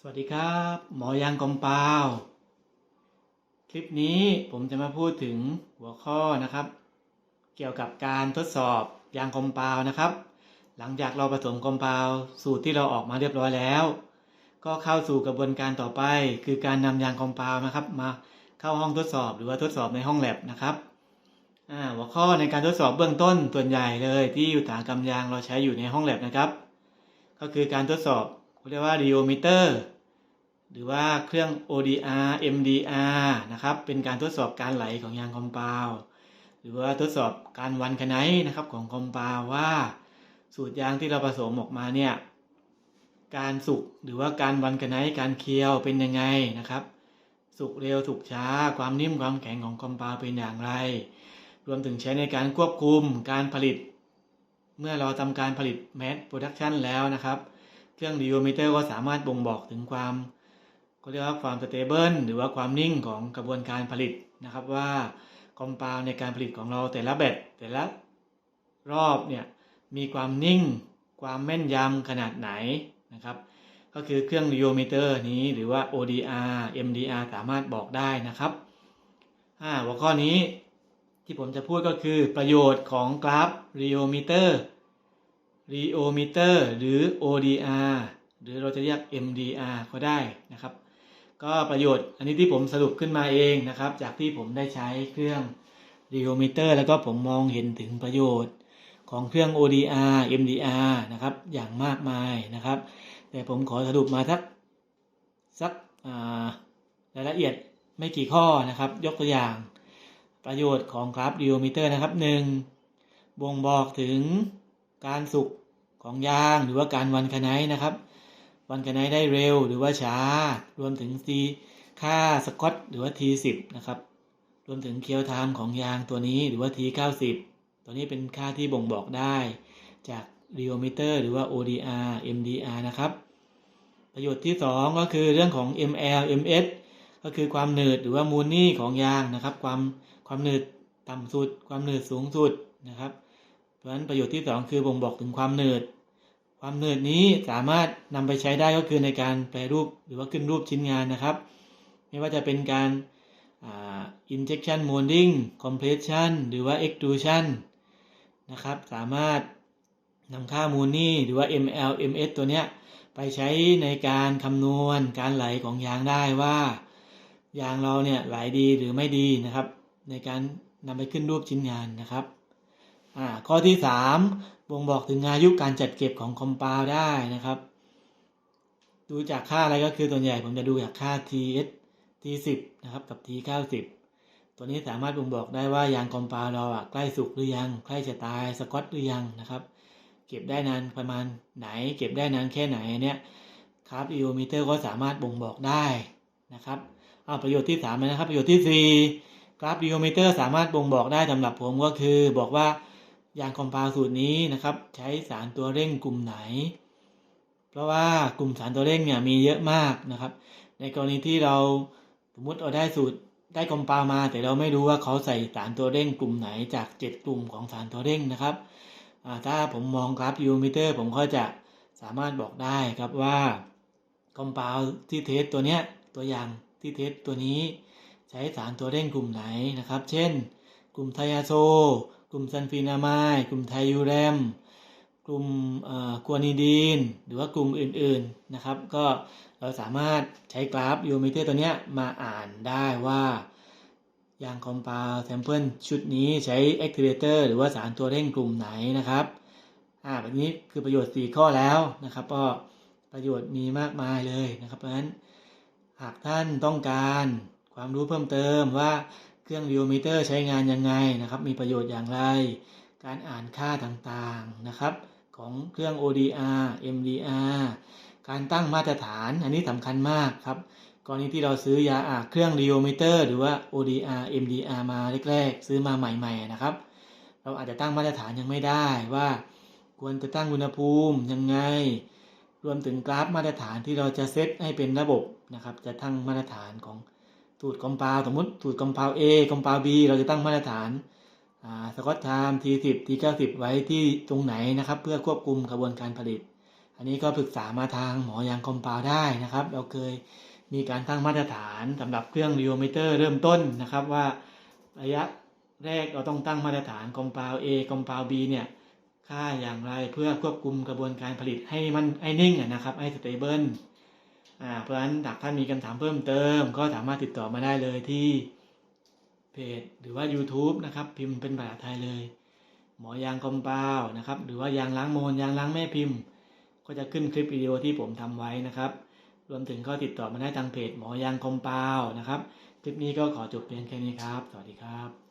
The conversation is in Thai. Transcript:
สวัสดีครับ หมอยางกอมปาคลิปนี้ผมจะมาพูดถึงหัวข้อนะครับ เกี่ยวกับการทดสอบยางกอมปานะครับ หลังจากเราผสมกอมปาสูตรที่เราออกมาเรียบร้อยแล้ว ก็เข้าสู่กระบวนการต่อไป คือการนำยางกอมปานะครับ มาเข้าห้องทดสอบหรือว่าทดสอบในห้องแลบนะครับหัวข้อในการทดสอบเบื้องต้นส่วนใหญ่เลยที่อุตสาหกรรมยางเราใช้อยู่ในห้องแลบนะครับ ก็คือการทดสอบ เขาเรียกว่า rheometer หรือว่าเครื่อง ODR MDR นะครับ เป็นการทดสอบการไหลของยางคอมเปาว์หรือว่าทดสอบการวันคไนนะครับของคอมเปาวด์ว่าสูตรยางที่เราผสมออกมาเนี่ยการสุกหรือว่าการวันคไนการเคี้ยวเป็นยังไงนะครับ สุกเร็วสุกช้า ความนิ่มความแข็งของคอมเปาวเป็นอย่างไร รวมถึงใช้ในการควบคุมการผลิต เมื่อเราทำการผลิตแมสโปรดักชันแล้วนะครับ เครื่อง r ิโอมิเตอร์ก็สามารถบ่งบอกถึงความก็เรียกว่าความสเตเบิลหรือว่าความนิ่งของกระบวนการผลิตนะครับว่าคอมเปาในการผลิตของเราแต่ละแบตแต่ละรอบเนี่ยมีความนิ่ง ความแม่นยำขนาดไหนนะครับ ก็คือเครื่อง r ิโอมิเตอร์นี้หรือว่า ODR MDR สามารถบอกได้นะครับหัวข้อนี้ที่ผมจะพูดก็คือประโยชน์ของกราฟ r ิโอมิเตอร์ rheometer หรือ ODR หรือเราจะเรียก MDR ก็ได้นะครับ ก็ประโยชน์อันนี้ที่ผมสรุปขึ้นมาเองนะครับ จากที่ผมได้ใช้เครื่อง rheometer แล้วก็ผมมองเห็นถึงประโยชน์ของเครื่อง ODR MDR นะครับ อย่างมากมายนะครับ แต่ผมขอสรุปมาสักสักรายละเอียดไม่กี่ข้อนะครับ ยกตัวอย่างประโยชน์ของกราฟ rheometer นะครับหนึ่งบ่งบอกถึง การสุกของยางหรือว่าการวันคไนนะครับ วันคไนได้เร็วหรือว่าช้า รวมถึง C ค่าสกอตหรือว่า T10 นะครับ รวมถึงเคียวไทม์ของยางตัวนี้หรือว่า T90 ตัวนี้เป็นค่าที่บ่งบอกได้ จาก r ิโอมิเตอร์หรือว่า ODR MDR นะครับ ประโยชน์ที่ 2 ก็คือเรื่องของ ML MS ก็คือความหนืดหรือว่ามูลนี่ของยางนะครับ ความความหนืดต่ำสุด ความหนืดสูงสุดนะครับ ราะฉะนั้นประโยชน์ที่ 2 คือบ่งบอกถึงความหนืดความหนืดนี้สามารถนำไปใช้ได้ก็คือในการแปรรูปหรือว่าขึ้นรูปชิ้นงานนะครับ ไม่ว่าจะเป็นการ injection molding compression หรือว่า extrusion นะครับ สามารถนำค่ามูลนี่หรือว่า ml ms ตัวเนี้ยไปใช้ในการคำนวณการไหลของยางได้ว่า ยางเราเนี่ยไหลดีหรือไม่ดีนะครับ ในการนำไปขึ้นรูปชิ้นงานนะครับ ข้อที่ 3 บ่งบอกถึงอายุการจัดเก็บของคอมเปาวได้นะครับ ดูจากค่าอะไรก็คือตัวใหญ่ผมจะดูจากค่า TS T10 นะครับกับ T90 ตัวนี้สามารถบ่งบอกได้ว่ายางคอมเปาวเราอะใกล้สุกหรือยัง ใกล้จะตายสกอตหรือยังนะครับ เก็บได้นานประมาณไหน เก็บได้นานแค่ไหนเนี่ยครับอีโอมิเตอร์ก็สามารถบ่งบอกได้นะครับเอาประโยชน์ที่3นะครับประโยชน์ที่ 4กราฟดีโอมิเตอร์สามารถบ่งบอกได้สำหรับผมก็คือ บอกว่า ยางคอมเพลสูตรนี้นะครับ ใช้สารตัวเร่งกลุ่มไหน เพราะว่ากลุ่มสารตัวเร่งเนี่ยมีเยอะมากนะครับ ในกรณีที่เราสมมติเราได้สูตรได้คอมเพลมา แต่เราไม่รู้ว่าเขาใส่สารตัวเร่งกลุ่มไหนจาก 7 กลุ่มของสารตัวเร่งนะครับถ้าผมมองกราฟยูมิเตอร์ ผมก็จะสามารถบอกได้ครับว่า คอมเพลที่เทสตัวเนี้ยตัวอย่างที่เทสตัวนี้ ใช้สารตัวเร่งกลุ่มไหนนะครับ เช่น กลุ่มไทอาโซ กลุ่มซันฟีนามาย กลุ่มไทยูแรม กลุ่มกัวนิดีน หรือว่ากลุ่มอื่นๆนะครับ ก็เราสามารถใช้กราฟยูมิเตอร์ตัวนี้มาอ่านได้ว่ายางคอมเพลแซมเปิลชุดนี้ใช้แอคทีเวเตอร์หรือว่าสารตัวเร่งกลุ่มไหนนะครับอ่าแบบนี้คือประโยชน์ 4 ข้อแล้วนะครับ ก็ประโยชน์มีมากมายเลยนะครับ เพราะฉะนั้นหากท่านต้องการความรู้เพิ่มเติมว่า เครื่อง r ิโอมิเตอร์ใช้งานยังไงนะครับ มีประโยชน์อย่างไร การอ่านค่าต่างๆนะครับ ของเครื่อง ODR MDR การตั้งมาตรฐานอันนี้สำคัญมากครับกรณีที่เราซื้อยาอาเครื่อง r ิโอมิเตอร์หรือว่า ODR MDR มาแรกๆ ซื้อมาใหม่ ๆนะครับ เราอาจจะตั้งมาตรฐานยังไม่ได้ว่า ควรจะตั้งอุณหภูมิยังไง รวมถึงกราฟมาตรฐานที่เราจะเซตให้เป็นระบบนะครับ จะตั้งมาตรฐานของ สูตรคอมเพลสมมติสูตรคอมเพล A คอมเพล B เราจะตั้งมาตรฐานสกอตไทม์ T10 T90 ไว้ที่ตรงไหนนะครับ เพื่อควบคุมกระบวนการผลิต อันนี้ก็ปรึกษามาทางหมอยางคอมปาวได้นะครับ เราเคยมีการตั้งมาตรฐานสำหรับเครื่องรีโอมิเตอร์เริ่มต้นนะครับว่าระยะแรกเราต้องตั้งมาตรฐานคอมปาว A คอมปาว B เนี่ยค่าอย่างไรเพื่อควบคุมกระบวนการผลิตให้มันให้นิ่งนะครับให้สเตเบิล เพราะฉะนั้นหากท่านมีคำถามเพิ่มเติม ก็สามารถติดต่อมาได้เลยที่เพจหรือว่า YouTube นะครับ พิมพ์เป็นภาษาไทยเลย หมอยางคอมเปานะครับ หรือว่ายางล้างโมลยางล้างแม่พิมพ์ ก็จะขึ้นคลิปวิดีโอที่ผมทำไว้นะครับ รวมถึงก็ติดต่อมาได้ทางเพจหมอยางคอมเปานะครับ คลิปนี้ก็ขอจบเพียงแค่นี้ครับ สวัสดีครับ